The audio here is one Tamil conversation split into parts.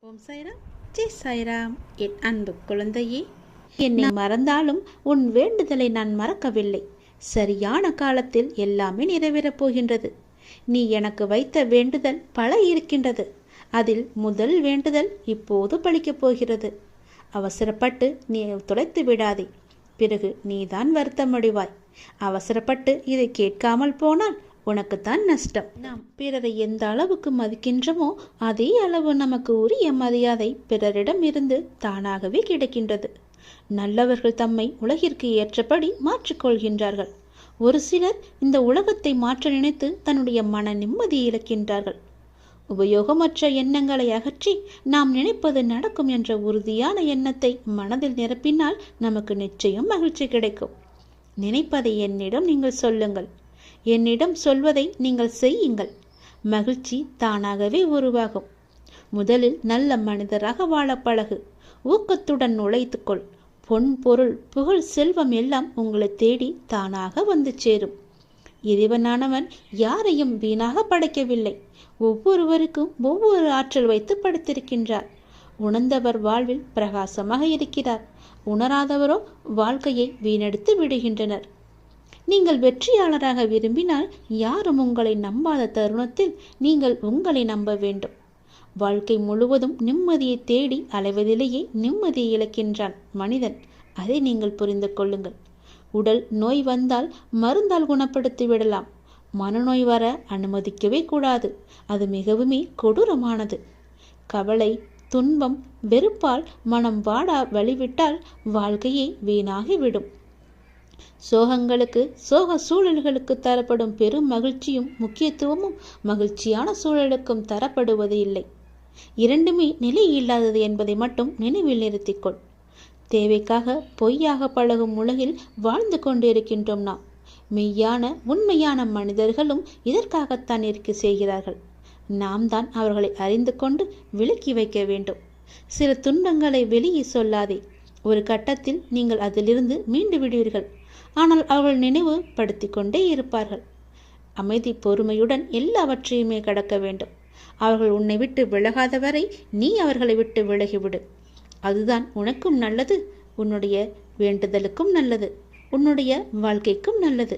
ஓம் சாய்ராம். ஜெய் சாய்ராம். என் அன்பு குழந்தையே என்னை மறந்தாலும் உன் வேண்டுதலை நான் மறக்கவில்லை. சரியான காலத்தில் எல்லாமே நிறைவேறப் போகின்றது. நீ எனக்கு வைத்த வேண்டுதல் பல இருக்கின்றது. அதில் முதல் வேண்டுதல் இப்போது பலிக்கப் போகிறது. அவசரப்பட்டு நீ துளைத்து விடாதே. பிறகு நீதான் வருத்தமடைவாய். அவசரப்பட்டு இதை கேட்காமல் போனால் உனக்குத்தான் நஷ்டம். நாம் பிறரை எந்த அளவுக்கு மதிக்கின்றமோ அதே அளவு நமக்கு உரிய மரியாதை பிறரிடம் இருந்து தானாகவே கிடைக்கின்றது. நல்லவர்கள் தம்மை உலகிற்கு ஏற்றபடி மாற்றிக்கொள்கின்றார்கள் ஒரு சிலர் இந்த உலகத்தை மாற்ற நினைத்து தன்னுடைய மன நிம்மதியை இழக்கின்றார்கள். உபயோகமற்ற எண்ணங்களை அகற்றி நாம் நினைப்பது நடக்கும் என்ற உறுதியான எண்ணத்தை மனதில் நிரப்பினால் நமக்கு நிச்சயம் மகிழ்ச்சி கிடைக்கும். நினைப்பதை என்னிடம் நீங்கள் சொல்லுங்கள். என்னிடம் சொல்வதை நீங்கள் செய்யுங்கள். மகிழ்ச்சி தானாகவே உருவாகும். முதலில் நல்ல மனிதராக வாழ பழகு. ஊக்கத்துடன் உழைத்துக்கொள் பொன் பொருள் புகழ் செல்வம் எல்லாம் உங்களை தேடி தானாக வந்து சேரும். இறைவனானவன் யாரையும் வீணாக படைக்கவில்லை. ஒவ்வொருவருக்கும் ஒவ்வொரு ஆற்றல் வைத்து படைத்திருக்கின்றார். உணர்ந்தவர் வாழ்வில் பிரகாசமாக இருக்கிறார். உணராதவரோ வாழ்க்கையை வீணடித்து விடுகின்றனர். நீங்கள் வெற்றியாளராக விரும்பினால் யாரும் உங்களை நம்பாத தருணத்தில் நீங்கள் உங்களை நம்ப வேண்டும். வாழ்க்கை முழுவதும் நிம்மதியை தேடி அலைவதிலேயே நிம்மதியை இழக்கின்றான் மனிதன். அதை நீங்கள் புரிந்து கொள்ளுங்கள். உடல் நோய் வந்தால் மருந்தால் குணப்படுத்தி விடலாம். மனநோய் வர அனுமதிக்கவே கூடாது. அது மிகவுமே கொடூரமானது. கவலை துன்பம் வெறுப்பால் மனம் வாடா வழிவிட்டால் வாழ்க்கையே வீணாகிவிடும். சோகங்களுக்கு சோக சூழல்களுக்கு தரப்படும் பெரும் மகிழ்ச்சியும் முக்கியத்துவமும் மகிழ்ச்சியான சூழலுக்கும் தரப்படுவது இல்லை. இரண்டுமே நிலை இல்லாதது என்பதை மட்டும் நினைவில் நிறுத்திக்கொள். தேவைக்காக பொய்யாக பழகும் உலகில் வாழ்ந்து கொண்டிருக்கின்றோம் நாம். மெய்யான உண்மையான மனிதர்களும் இதற்காகத்தான் இருக்க செய்கிறார்கள். நாம் தான் அவர்களை அறிந்து கொண்டு விலக்கி வைக்க வேண்டும். சில துன்பங்களை வெளியே சொல்லாதே. ஒரு கட்டத்தில் நீங்கள் அதிலிருந்து மீண்டு விடுவீர்கள். ஆனால் அவர்கள் நினைவு படுத்தி கொண்டே இருப்பார்கள். அமைதி பொறுமையுடன் எல்லாவற்றையுமே கடக்க வேண்டும். அவர்கள் உன்னை விட்டு விலகாத வரை நீ அவர்களை விட்டு விலகிவிடு. அதுதான் உனக்கும் நல்லது உன்னுடைய வேண்டுதலுக்கும் நல்லது உன்னுடைய வாழ்க்கைக்கும் நல்லது.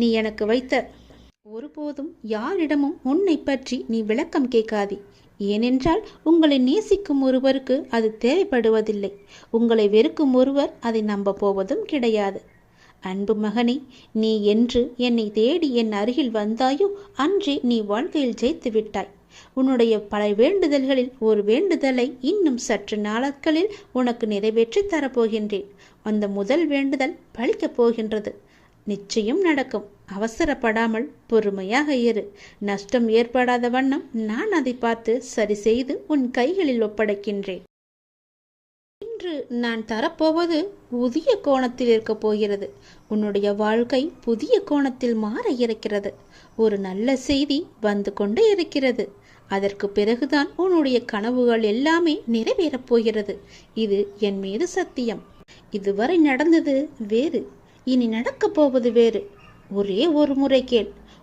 நீ எனக்கு வைத்த ஒருபோதும் யாரிடமும் உன்னை பற்றி நீ விளக்கம் கேட்காதே. ஏனென்றால் உங்களை நேசிக்கும் ஒருவருக்கு அது தேவைப்படுவதில்லை. உங்களை வெறுக்கும் ஒருவர் அதை நம்ப போவதும் கிடையாது. அன்பு மகனே நீ என்று என்னை தேடி என் அருகில் வந்தாயோ அன்றே நீ வாழ்க்கையில் ஜெயித்து விட்டாய். உன்னுடைய பல வேண்டுதல்களில் ஒரு வேண்டுதலை இன்னும் சற்று நாட்களில் உனக்கு நிறைவேற்றி தரப்போகின்றேன். அந்த முதல் வேண்டுதல் பழிக்கப் போகின்றது. நிச்சயம் நடக்கும். அவசரப்படாமல் பொறுமையாக இரு. நஷ்டம் ஏற்படாத வண்ணம் நான் அதை பார்த்து சரி செய்து உன் கைகளில் ஒப்படைக்கின்றேன். இன்று நான் தரப்போவது புதிய கோணத்தில் இருக்கப் போகிறது. உன்னுடைய வாழ்க்கை புதிய கோணத்தில் மாற இருக்கிறது. ஒரு நல்ல செய்தி வந்து கொண்டே இருக்கிறது. அதற்கு பிறகுதான் உன்னுடைய கனவுகள் எல்லாமே நிறைவேறப் போகிறது. இது என் மீது சத்தியம். இதுவரை நடந்தது வேறு. இனி நடக்கப் போவது வேறு. ஒரே ஒரு முறை கேள்.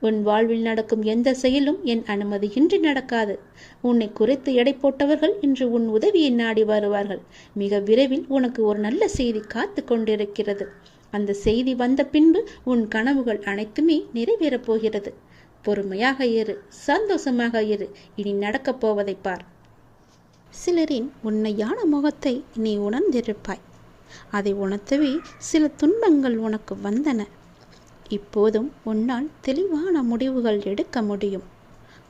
உன் வாழ்வில் நடக்கும் எந்த செயலும் என் அனுமதியின்றி நடக்காது. உன்னை குறைத்து எடை போட்டவர்கள் இன்று உன் உதவியை நாடி வருவார்கள். மிக விரைவில் உனக்கு ஒரு நல்ல செய்தி காத்து கொண்டிருக்கிறது. அந்த செய்தி வந்த பின்பு உன் கனவுகள் அனைத்துமே நிறைவேறப் போகிறது. பொறுமையாக இரு சந்தோஷமாக இரு. இனி நடக்கப் போவதை பார். சிலரின் உண்மையான முகத்தை நீ உணர்ந்திருப்பாய். அதை உணர்த்தவே சில துன்பங்கள் உனக்கு வந்தன. இப்போதும் உன்னால் தெளிவான முடிவுகள் எடுக்க முடியும்.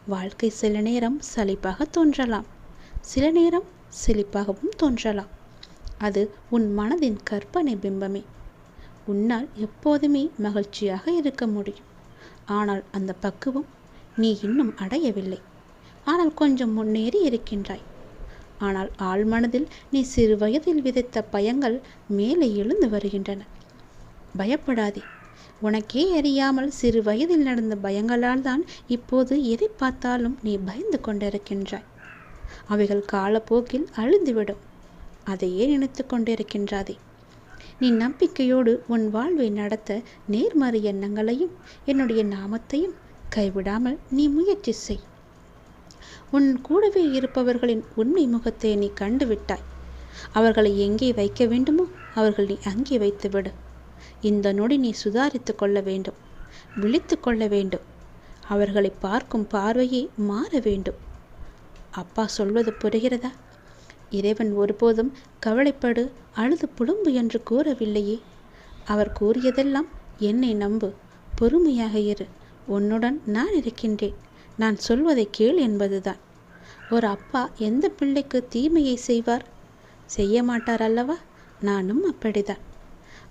வாழ்க்கை சில நேரம் சலிப்பாக தோன்றலாம். சில நேரம் செழிப்பாகவும் தோன்றலாம். அது உன் மனதின் கற்பனை பிம்பமே. உன்னால் எப்போதுமே மகிழ்ச்சியாக இருக்க முடியும். ஆனால் அந்த பக்குவம் நீ இன்னும் அடையவில்லை. ஆனால் கொஞ்சம் முன்னேறி இருக்கின்றாய். ஆனால் ஆழ்மனதில் நீ சிறு வயதில் விதைத்த பயங்கள் மேலே எழுந்து வருகின்றன. பயப்படாதே. உனக்கே அறியாமல் சிறு வயதில் நடந்த பயங்களால் தான் இப்போது எதை பார்த்தாலும் நீ பயந்து கொண்டிருக்கின்றாய். அவைகள் காலப்போக்கில் அழிந்துவிடும். அதையே நினைத்து கொண்டிருக்கின்றாதே. நீ நம்பிக்கையோடு உன் வாழ்வை நடத்த நேர்மறை எண்ணங்களையும் என்னுடைய நாமத்தையும் கைவிடாமல் நீ முயற்சி செய். உன் கூடவே இருப்பவர்களின் உண்மை முகத்தை நீ கண்டுவிட்டாய். அவர்களை எங்கே வைக்க வேண்டுமோ அவர்கள் நீ அங்கே வைத்துவிடு. இந்த நொடி நீ சுதாரித்து கொள்ள வேண்டும். விழித்து கொள்ள வேண்டும். அவர்களை பார்க்கும் பார்வையே மாற வேண்டும். அப்பா சொல்வது புரிகிறதா? இறைவன் ஒருபோதும் கவலைப்படு அழுது புழும்பு என்று கூறவில்லையே. அவர் கூறியதெல்லாம் என்னை நம்பு. பொறுமையாக இரு. உன்னுடன் நான் இருக்கின்றேன். நான் சொல்வதை கேள் என்பதுதான். ஒரு அப்பா எந்த பிள்ளைக்கு தீமையை செய்வார்? செய்ய மாட்டார் அல்லவா? நானும் அப்படிதான்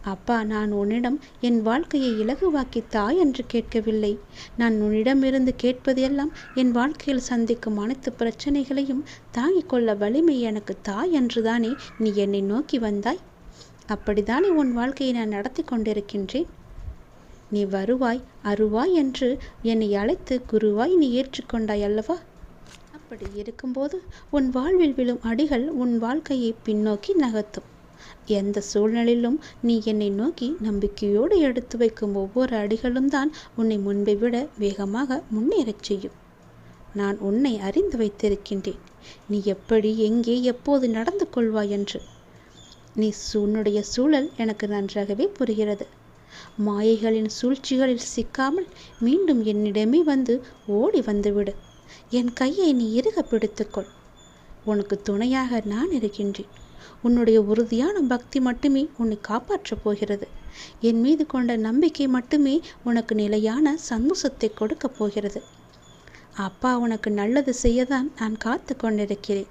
அப்பா நான் உன்னிடம் என் வாழ்க்கையை இலகுவாக்கி தாய் என்று கேட்கவில்லை. நான் உன்னிடமிருந்து கேட்பதெல்லாம் என் வாழ்க்கையில் சந்திக்கும் அனைத்து பிரச்சனைகளையும் தாங்கிக் கொள்ள வலிமை எனக்கு தாய் என்றுதானே நீ என்னை நோக்கி வந்தாய்? அப்படித்தானே உன் வாழ்க்கையை நான் நடத்தி கொண்டிருக்கின்றேன். நீ வருவாய் அருவாய் என்று என்னை அழைத்து குருவாய் நீ ஏற்றுக்கொண்டாய் அல்லவா? அப்படி இருக்கும்போது உன் வாழ்வில் விழும் அடிகள் உன் வாழ்க்கையை பின்னோக்கி நகர்த்தும். எந்த சூழ்நிலையிலும் நீ என்னை நோக்கி நம்பிக்கையோடு எடுத்து வைக்கும் ஒவ்வொரு அடிகளும் தான் உன்னை முன்பை விட வேகமாக முன்னேறச் செய்யும். நான் உன்னை அறிந்து வைத்திருக்கின்றேன். நீ எப்படி எங்கே எப்போது நடந்து கொள்வாய் என்று. நீ உன்னுடைய சூழல் எனக்கு நன்றாகவே புரிகிறது. மாயைகளின் சூழ்ச்சிகளில் சிக்காமல் மீண்டும் என்னிடமே வந்து ஓடி வந்துவிடு. என் கையை நீ இறுக பிடித்துக்கொள். உனக்கு துணையாக நான் இருக்கின்றேன். உன்னுடைய உறுதியான பக்தி மட்டுமே உன்னை காப்பாற்றப் போகிறது. என் மீது கொண்ட நம்பிக்கை மட்டுமே உனக்கு நிலையான சந்தோஷத்தை கொடுக்கப் போகிறது. அப்பா உனக்கு நல்லது செய்யதான் நான் காத்து கொண்டிருக்கிறேன்.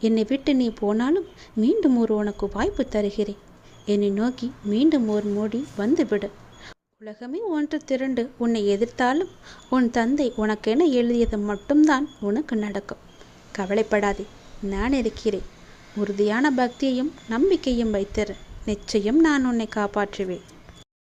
என்னை விட்டு நீ போனாலும் மீண்டும் ஒரு உனக்கு வாய்ப்பு தருகிறேன். என்னை நோக்கி மீண்டும் ஒரு மோடி வந்துவிடு. உலகமே ஒன்று திரண்டு உன்னை எதிர்த்தாலும் உன் தந்தை உனக்கென எழுதியது மட்டும்தான் உனக்கு நடக்கும். கவலைப்படாதே. நான் இருக்கிறேன். உறுதியான பக்தியையும் நம்பிக்கையும் வைத்திரு. நிச்சயம் நான் உன்னை காப்பாற்றுவேன்.